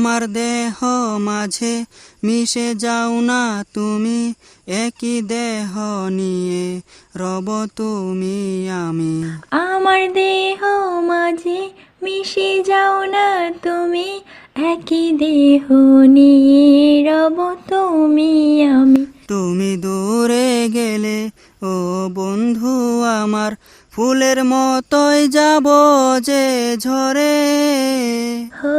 আমার দেহ মাঝে মিশে যাও না তুমি একই দেহ নিয়ে রব তুমি আমি। আমার দেহ মাঝে মিশে যাও না তুমি একই দেহ নিয়ে রব তুমি আমি। তুমি দূরে গেলে ও বন্ধু আমার ফুলের মতোই যাব যে ঝরে। হো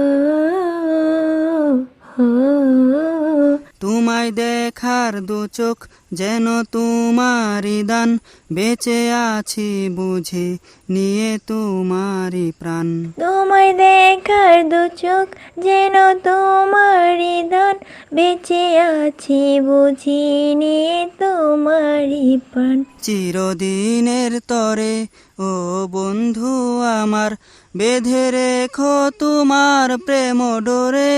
দেখার দু চোখ যেন তোমারই দান। বেঁচে আছি বুঝি নিয়ে তোমারই প্রাণ। তোমায় দেখার দু চোখ যেন তোমারই দান। বেঁচে আছি বুঝি নিয়ে তোমারই প্রাণ। চিরদিনের তরে ও বন্ধু আমার বেঁধে রেখো তোমার প্রেম ডোরে।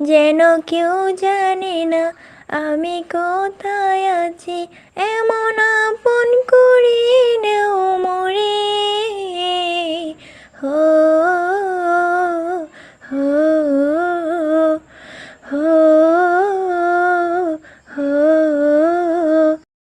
যেন কেউ জানে না আমি কোথায় আছি এমন আপন করে